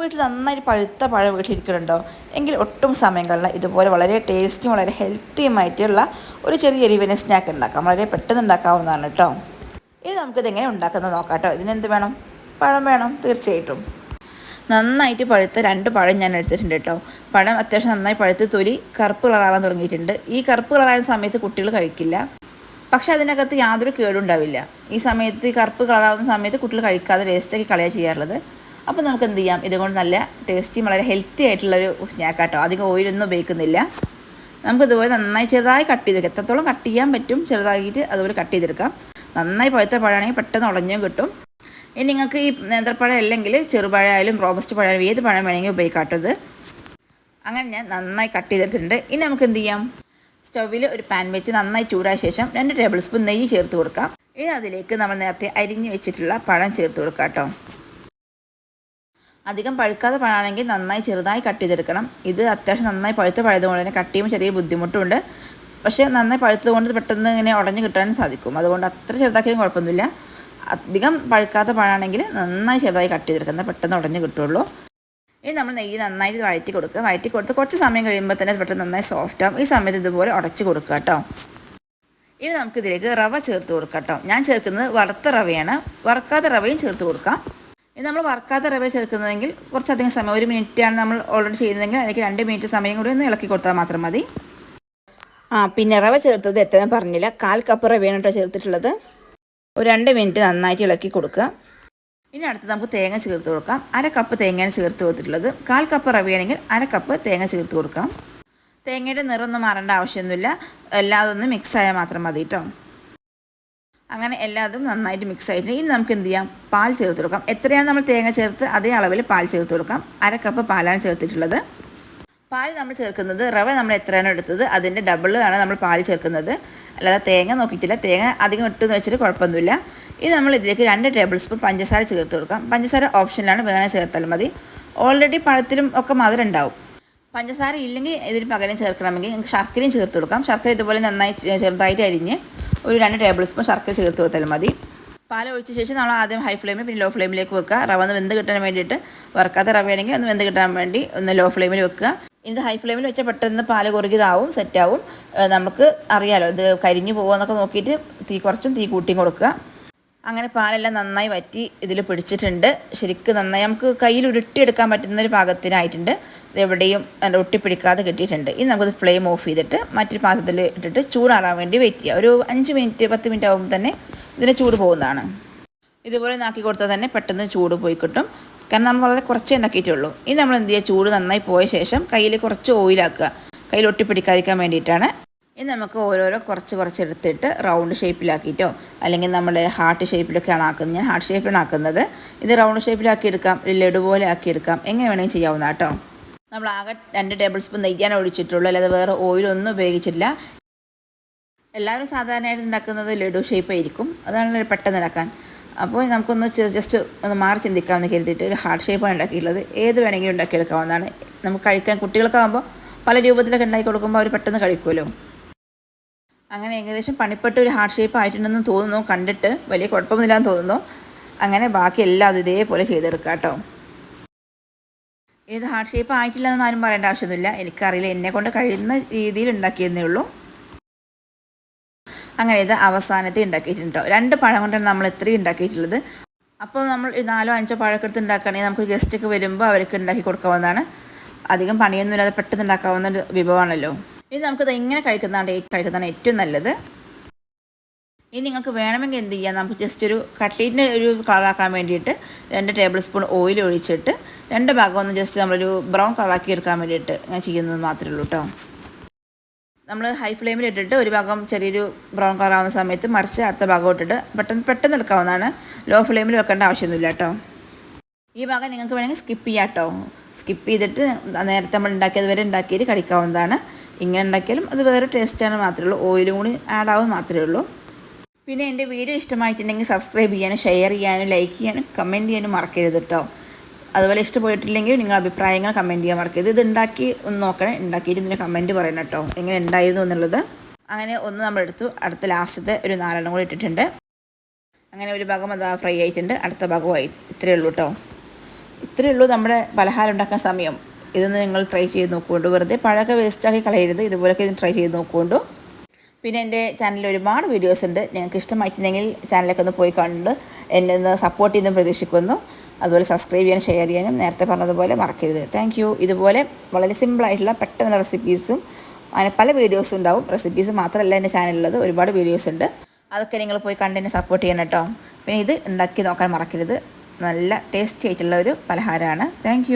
വീട്ടിൽ നന്നായിട്ട് പഴുത്ത പഴം വീട്ടിലിരിക്കുന്നുണ്ടോ എങ്കിൽ ഒട്ടും സമയം കളഞ്ഞ ഇതുപോലെ വളരെ ടേസ്റ്റിയും വളരെ ഹെൽത്തിയുമായിട്ടുള്ള ഒരു ചെറിയ എരിവിനെ സ്നാക്ക് ഉണ്ടാക്കാം. വളരെ പെട്ടെന്ന് ഉണ്ടാക്കാവുന്നതാണ് കേട്ടോ ഇനി നമുക്കിത് എങ്ങനെ ഉണ്ടാക്കുന്നത് നോക്കാം കേട്ടോ ഇതിനെന്ത് വേണം? പഴം വേണം തീർച്ചയായിട്ടും. നന്നായിട്ട് പഴുത്ത രണ്ട് പഴം ഞാൻ എടുത്തിട്ടുണ്ട് കേട്ടോ പഴം അത്യാവശ്യം നന്നായി പഴുത്ത് തൊലി കറുപ്പ് കളറാവാൻ തുടങ്ങിയിട്ടുണ്ട്. ഈ കറുപ്പ് കളറായ സമയത്ത് കുട്ടികൾ കഴിക്കില്ല. പക്ഷേ അതിനകത്ത് യാതൊരു കേടുണ്ടാവില്ല ഈ സമയത്ത് കറുപ്പ് കളറാവുന്ന സമയത്ത് കുട്ടികൾ കഴിക്കാതെ വേസ്റ്റാക്കി കളയാ ചെയ്യാറുള്ളത്. അപ്പോൾ നമുക്ക് എന്ത് ചെയ്യാം? ഇതുകൊണ്ട് നല്ല ടേസ്റ്റിയും വളരെ ഹെൽത്തി ആയിട്ടുള്ളൊരു സ്നാക്ക് ആട്ടോ. അധികം ഓയിലൊന്നും ഉപയോഗിക്കുന്നില്ല. നമുക്ക് ഇതുപോലെ നന്നായി ചെറുതായി കട്ട് ചെയ്തെടുക്കാം. എത്രത്തോളം കട്ട് ചെയ്യാൻ പറ്റും ചെറുതാക്കിയിട്ട് അതുപോലെ കട്ട് ചെയ്തെടുക്കാം. നന്നായി പഴുത്ത പഴമാണെങ്കിൽ പെട്ടെന്ന് ഉടഞ്ഞും കിട്ടും. ഇനി നിങ്ങൾക്ക് ഈ നേന്ത്രപ്പഴം അല്ലെങ്കിൽ ചെറുപഴമായാലും റോബസ്റ്റ് പഴം ഏത് പഴം വേണമെങ്കിൽ ഉപയോഗിക്കാട്ടത് കേട്ടോ അങ്ങനെ ഞാൻ നന്നായി കട്ട് ചെയ്തെടുത്തിട്ടുണ്ട്. ഇനി നമുക്ക് എന്ത് ചെയ്യാം? സ്റ്റൗവിൽ ഒരു പാൻ വെച്ച് നന്നായി ചൂടായ ശേഷം രണ്ട് ടേബിൾ സ്പൂൺ നെയ്യ് ചേർത്ത് കൊടുക്കാം. ഇനി അതിലേക്ക് നമ്മൾ നേരത്തെ അരിഞ്ഞ് വെച്ചിട്ടുള്ള പഴം ചേർത്ത് കൊടുക്കാം കേട്ടോ അധികം പഴുക്കാത്ത പഴമാണെങ്കിൽ നന്നായി ചെറുതായി കട്ട് ചെയ്തെടുക്കണം. ഇത് അത്യാവശ്യം നന്നായി പഴുത്ത പഴയതുകൊണ്ട് തന്നെ കട്ട് ചെയ്യുമ്പോൾ ചെറിയ ബുദ്ധിമുട്ടുണ്ട്. പക്ഷേ നന്നായി പഴുത്തതുകൊണ്ട് പെട്ടെന്ന് ഇങ്ങനെ ഉടഞ്ഞു കിട്ടാനും സാധിക്കും. അതുകൊണ്ട് അത്ര ചെറുതാക്കിയാലും കുഴപ്പമൊന്നുമില്ല. അധികം പഴുക്കാത്ത പഴമാണെങ്കിൽ നന്നായി ചെറുതായി കട്ട് ചെയ്തെടുക്കുന്നത് പെട്ടെന്ന് ഉടഞ്ഞു കിട്ടുള്ളൂ. ഇനി നമ്മൾ നെയ്യ് നന്നായി വഴറ്റി കൊടുക്കുക. വഴറ്റി കൊടുത്ത് കുറച്ച് സമയം കഴിയുമ്പോൾ തന്നെ പെട്ടെന്ന് നന്നായി സോഫ്റ്റ് ആവും. ഈ സമയത്ത് ഇതുപോലെ ഉടച്ചു കൊടുക്കുക കേട്ടോ. ഇനി നമുക്കിതിലേക്ക് റവ ചേർത്ത് കൊടുക്കാം കേട്ടോ. ഞാൻ ചേർക്കുന്നത് വറുത്ത റവയാണ്. വറുക്കാത്ത റവയും ചേർത്ത് കൊടുക്കാം. ഇനി നമ്മൾ വറക്കാത്ത റവ ചേർക്കുന്നതെങ്കിൽ കുറച്ചധികം സമയം ഒരു മിനിറ്റാണ് നമ്മൾ ഓൾറെഡി ചെയ്യുന്നതെങ്കിൽ അതിലേക്ക് രണ്ട് മിനിറ്റ് സമയം കൂടി ഒന്ന് ഇളക്കി കൊടുത്താൽ മാത്രം മതി. ആ പിന്നെ റവ ചേർത്തത് എത്രയും പറഞ്ഞില്ല. കാൽ കപ്പ് റവയാണ് കേട്ടോ ചേർത്തിട്ടുള്ളത്. ഒരു രണ്ട് മിനിറ്റ് നന്നായിട്ട് ഇളക്കി കൊടുക്കുക. പിന്നെ അടുത്ത് നമുക്ക് തേങ്ങ ചേർത്ത് കൊടുക്കാം. അര കപ്പ് തേങ്ങയാണ് ചേർത്ത് കൊടുത്തിട്ടുള്ളത്. കാൽ കപ്പ് റവയാണെങ്കിൽ അര കപ്പ് തേങ്ങ ചേർത്ത് കൊടുക്കാം. തേങ്ങയുടെ നിറമൊന്നും മാറേണ്ട ആവശ്യമൊന്നുമില്ല. എല്ലാതൊന്നും മിക്സ് ആയാൽ മാത്രം മതി കേട്ടോ. അങ്ങനെ എല്ലാതും നന്നായിട്ട് മിക്സ് ആയിട്ട് ഇനി നമുക്ക് എന്ത് ചെയ്യാം? പാൽ ചേർത്ത് കൊടുക്കാം. എത്രയാണ് നമ്മൾ തേങ്ങ ചേർത്ത്? അതേ അളവിൽ പാൽ ചേർത്ത് കൊടുക്കാം. അര കപ്പ് പാലാണ് ചേർത്തിട്ടുള്ളത്. പാൽ നമ്മൾ ചേർക്കുന്നത് റവ നമ്മൾ എത്രയാണ് എടുത്തത് അതിന്റെ ഡബിൾ ആണ് നമ്മൾ പാൽ ചേർക്കുന്നത്. അല്ലാതെ തേങ്ങ നോക്കിയിട്ടില്ല. തേങ്ങ അധികം ഇട്ടെന്ന് വെച്ചിട്ട് കുഴപ്പമൊന്നുമില്ല. ഇനി നമ്മൾ ഇതിലേക്ക് രണ്ട് ടേബിൾ സ്പൂൺ പഞ്ചസാര ചേർത്ത് കൊടുക്കാം. പഞ്ചസാര ഓപ്ഷനിലാണ് വേണേൽ ചേർത്താൽ മതി. ഓൾറെഡി പഴത്തിലും ഒക്കെ മധുരം ഉണ്ടാവും. പഞ്ചസാര ഇല്ലെങ്കിൽ ഇതിന് പകരം ചേർക്കണമെങ്കിൽ ശർക്കരയും ചേർത്ത് കൊടുക്കാം. ശർക്കര ഇതുപോലെ നന്നായി ചെറുതായിട്ട് അരിഞ്ഞ് ഒരു രണ്ട് ടേബിൾ സ്പൂൺ ശർക്കര ചേർത്ത് കൊടുത്താൽ മതി. പാൽ ഒഴിച്ച ശേഷം നമ്മൾ ആദ്യം ഹൈ ഫ്ലെയിമിൽ പിന്നെ ലോ ഫ്ലെയിമിലേക്ക് വെക്കുക. റവ ഒന്ന് വെന്ത് കിട്ടാൻ വേണ്ടിയിട്ട് വറുക്കാത്ത റവയാണെങ്കിൽ ഒന്ന് വെന്ത് കിട്ടാൻ വേണ്ടി ഒന്ന് ലോ ഫ്ലെയിമിൽ വെക്കുക. ഇത് ഹൈ ഫ്ലെയിമിൽ വെച്ചാൽ പെട്ടെന്ന് പാൽ കുറുകിയതാവും സെറ്റാവും നമുക്ക് അറിയാലോ ഇത് കരിഞ്ഞു പോകുമെന്നൊക്കെ നോക്കിയിട്ട് തീ കുറച്ചും തീ കൂട്ടിയും കൊടുക്കുക. അങ്ങനെ പാലെല്ലാം നന്നായി വറ്റി ഇതിൽ പിടിച്ചിട്ടുണ്ട്. ശരിക്കും നന്നായി നമുക്ക് കയ്യിൽ ഉരുട്ടിയെടുക്കാൻ പറ്റുന്ന ഒരു പാകത്തിനായിട്ടുണ്ട്. ഇത് എവിടെയും ഒട്ടിപ്പിടിക്കാതെ കിട്ടിയിട്ടുണ്ട്. ഇനി നമുക്കത് ഫ്ലെയിം ഓഫ് ചെയ്തിട്ട് മറ്റൊരു പാത്രത്തിൽ ഇട്ടിട്ട് ചൂടാറാൻ വേണ്ടി വെയിറ്റ് ചെയ്യുക ഒരു അഞ്ച് മിനിറ്റ് പത്ത് മിനിറ്റ് ആകുമ്പോൾ തന്നെ ഇതിന് ചൂട് പോകുന്നതാണ്. ഇതുപോലെ നാക്കി കൊടുത്താൽ തന്നെ പെട്ടെന്ന് ചൂട് പോയി കിട്ടും. കാരണം നമ്മൾ വളരെ കുറച്ചേ ഉണ്ടാക്കിയിട്ടുള്ളൂ. ഇനി നമ്മൾ എന്ത് ചെയ്യുക ചൂട് നന്നായി പോയ ശേഷം കയ്യിൽ കുറച്ച് ഓയിലാക്കുക കയ്യിൽ ഒട്ടിപ്പിടിക്കാതിരിക്കാൻ വേണ്ടിയിട്ടാണ്. ഇനി നമുക്ക് ഓരോരോ കുറച്ച് കുറച്ച് എടുത്തിട്ട് റൗണ്ട് ഷേപ്പിലാക്കിയിട്ടോ അല്ലെങ്കിൽ നമ്മുടെ ഹാർട്ട് ഷേപ്പിലൊക്കെയാണ് ആക്കുന്നത്. ഞാൻ ഹാർട്ട് ഷേപ്പിലാണ് ആക്കുന്നത്. ഇത് റൗണ്ട് ഷേപ്പിലാക്കി എടുക്കാം. ലഡു പോലെ ആക്കി എടുക്കാം. എങ്ങനെ വേണമെങ്കിൽ ചെയ്യാവുന്ന കേട്ടോ നമ്മൾ ആകെ രണ്ട് ടേബിൾ സ്പൂൺ നെയ്യാണ് ഒഴിച്ചിട്ടുള്ളൂ. അല്ലാതെ വേറെ ഓയിലൊന്നും ഉപയോഗിച്ചിട്ടില്ല. എല്ലാവരും സാധാരണയായിട്ട് ഉണ്ടാക്കുന്നത് ലഡു ഷേപ്പായിരിക്കും അതാണ് പെട്ടെന്ന് ഉണ്ടാക്കാൻ. അപ്പോൾ നമുക്കൊന്ന് ജസ്റ്റ് ഒന്ന് മാറി ചിന്തിക്കാമെന്ന് കരുതിയിട്ട് ഒരു ഹാർട്ട് ഷേപ്പാണ് ഉണ്ടാക്കിയിട്ടുള്ളത്. ഏത് വേണമെങ്കിലും ഉണ്ടാക്കിയെടുക്കാവുന്നതാണ്. നമുക്ക് കഴിക്കാൻ കുട്ടികൾക്കാകുമ്പോൾ പല രൂപത്തിലൊക്കെ ഉണ്ടാക്കി കൊടുക്കുമ്പോൾ അവർ പെട്ടെന്ന് കഴിക്കുമല്ലോ. അങ്ങനെ ഏകദേശം പണിപ്പെട്ട ഒരു ഹാർട്ട് ഷേപ്പ് ആയിട്ടുണ്ടെന്ന് തോന്നുന്നു. കണ്ടിട്ട് വലിയ കുഴപ്പമൊന്നുമില്ലാന്ന് തോന്നുന്നു. അങ്ങനെ ബാക്കി എല്ലാം ഇതേപോലെ ചെയ്തെടുക്കാം കേട്ടോ ഇത് ഹാർട്ട് ഷേപ്പ് ആയിട്ടില്ല എന്ന് ആരും പറയേണ്ട ആവശ്യമൊന്നുമില്ല. എനിക്കറിയില്ല. എന്നെ കൊണ്ട് കഴിയുന്ന രീതിയിൽ ഉണ്ടാക്കിയെന്നേ ഉള്ളൂ. അങ്ങനെ ഇത് അവസാനത്തെ ഉണ്ടാക്കിയിട്ടുണ്ട് രണ്ട് പഴം കൊണ്ടാണ് നമ്മൾ ഇത്രയും ഉണ്ടാക്കിയിട്ടുള്ളത്. അപ്പോൾ നമ്മൾ നാലോ അഞ്ചോ പഴമൊക്കെ എടുത്ത് ഉണ്ടാക്കുകയാണെങ്കിൽ നമുക്ക് ഗസ്റ്റൊക്കെ വരുമ്പോൾ അവർക്ക് ഉണ്ടാക്കി കൊടുക്കാവുന്നതാണ്. അധികം പണിയൊന്നുമില്ലാതെ പെട്ടെന്ന് ഉണ്ടാക്കാവുന്ന ഒരു വിഭവമാണല്ലോ. ഇനി നമുക്കിത് ഇങ്ങനെ കഴിക്കുന്നതാണ് കഴിക്കുന്നതാണ് ഏറ്റവും നല്ലത്. ഇനി നിങ്ങൾക്ക് വേണമെങ്കിൽ എന്ത് ചെയ്യാം? നമുക്ക് ജസ്റ്റ് ഒരു കട്ട്ലേറ്റിന്റെ ഒരു കളറാക്കാൻ വേണ്ടിയിട്ട് രണ്ട് ടേബിൾ സ്പൂൺ ഓയിൽ ഒഴിച്ചിട്ട് രണ്ട് ഭാഗം ഒന്ന് ജസ്റ്റ് നമ്മളൊരു ബ്രൗൺ കളറാക്കി എടുക്കാൻ വേണ്ടിയിട്ട് ഞാൻ ചെയ്യുന്നത് മാത്രമേ ഉള്ളൂ കേട്ടോ നമ്മൾ ഹൈ ഫ്ലെയിമിൽ ഇട്ടിട്ട് ഒരു ഭാഗം ചെറിയൊരു ബ്രൗൺ കളർ ആവുന്ന സമയത്ത് മറിച്ച് അടുത്ത ഭാഗം ഇട്ടിട്ട് പെട്ടെന്ന് പെട്ടെന്ന് എടുക്കാവുന്നതാണ്. ലോ ഫ്ലെയിമിൽ വെക്കേണ്ട ആവശ്യമൊന്നുമില്ല കേട്ടോ ഈ ഭാഗം നിങ്ങൾക്ക് വേണമെങ്കിൽ സ്കിപ്പ് ചെയ്യാം കേട്ടോ സ്കിപ്പ് ചെയ്തിട്ട് നേരത്തെ നമ്മൾ ഉണ്ടാക്കിയത് വരെ ഉണ്ടാക്കിയിട്ട് കഴിക്കാവുന്നതാണ്. ഇങ്ങനെ ഉണ്ടാക്കിയാലും അത് വേറെ ടേസ്റ്റാണ് മാത്രമേ ഉള്ളൂ. ഓയിലും കൂടി ആഡ് ആവും മാത്രമേ ഉള്ളൂ. പിന്നെ എന്റെ വീഡിയോ ഇഷ്ടമായിട്ടുണ്ടെങ്കിൽ സബ്സ്ക്രൈബ് ചെയ്യാനും ഷെയർ ചെയ്യാനും ലൈക്ക് ചെയ്യാനും കമന്റ് ചെയ്യാനും മറക്കരുത് കേട്ടോ അതുപോലെ ഇഷ്ടപ്പെട്ടില്ലെങ്കിൽ നിങ്ങൾ അഭിപ്രായങ്ങൾ കമന്റ് ചെയ്യാൻ മറക്കരുത്. ഇത് ഉണ്ടാക്കി ഒന്ന് നോക്കണേ. ഉണ്ടാക്കിയിട്ട് ഇതിന് കമന്റ് പറയണം കേട്ടോ എങ്ങനെ ഉണ്ടായിരുന്നു എന്നുള്ളത്. അങ്ങനെ ഒന്ന് നമ്മൾ എടുത്തു. അടുത്ത ലാസ്റ്റത്തെ ഒരു നാലെണ്ണം കൂടി ഇട്ടിട്ടുണ്ട്. അങ്ങനെ ഒരു ഭാഗം അത് ഫ്രൈ ആയിട്ടുണ്ട്. അടുത്ത ഭാഗമായി ഇത്രയേ ഉള്ളൂ കേട്ടോ ഇത്രയേ ഉള്ളൂ നമ്മുടെ പലഹാരം ഉണ്ടാക്കാൻ സമയം. ഇതൊന്ന് നിങ്ങൾ ട്രൈ ചെയ്ത് നോക്കുകൊണ്ട്. വെറുതെ പഴമൊക്കെ വേസ്റ്റാക്കി കളയരുത്. ഇതുപോലൊക്കെ ട്രൈ ചെയ്ത് നോക്കുകൊണ്ടു. പിന്നെ എന്റെ ചാനലിൽ ഒരുപാട് വീഡിയോസ് ഉണ്ട്. ഞങ്ങൾക്ക് ഇഷ്ടമായിട്ടുണ്ടെങ്കിൽ ചാനലൊക്കെ ഒന്ന് പോയി കണ്ട് എന്നെ ഒന്ന് സപ്പോർട്ട് ചെയ്യുന്ന പ്രതീക്ഷിക്കുന്നു. അതുപോലെ സബ്സ്ക്രൈബ് ചെയ്യാനും ഷെയർ ചെയ്യാനും നേരത്തെ പറഞ്ഞതുപോലെ മറക്കരുത്. താങ്ക് ഇതുപോലെ വളരെ സിമ്പിളായിട്ടുള്ള പെട്ടെന്നുള്ള റെസിപ്പീസും അങ്ങനെ പല വീഡിയോസും ഉണ്ടാവും. റെസിപ്പീസ് മാത്രമല്ല എന്റെ ചാനലിലുള്ളത് ഒരുപാട് വീഡിയോസ് ഉണ്ട്. അതൊക്കെ നിങ്ങൾ പോയി കണ്ട് എന്നെ സപ്പോർട്ട് ചെയ്യണം കേട്ടോ. പിന്നെ ഇത് ഉണ്ടാക്കി നോക്കാൻ മറക്കരുത്. നല്ല ടേസ്റ്റി ആയിട്ടുള്ള ഒരു പലഹാരമാണ്. താങ്ക്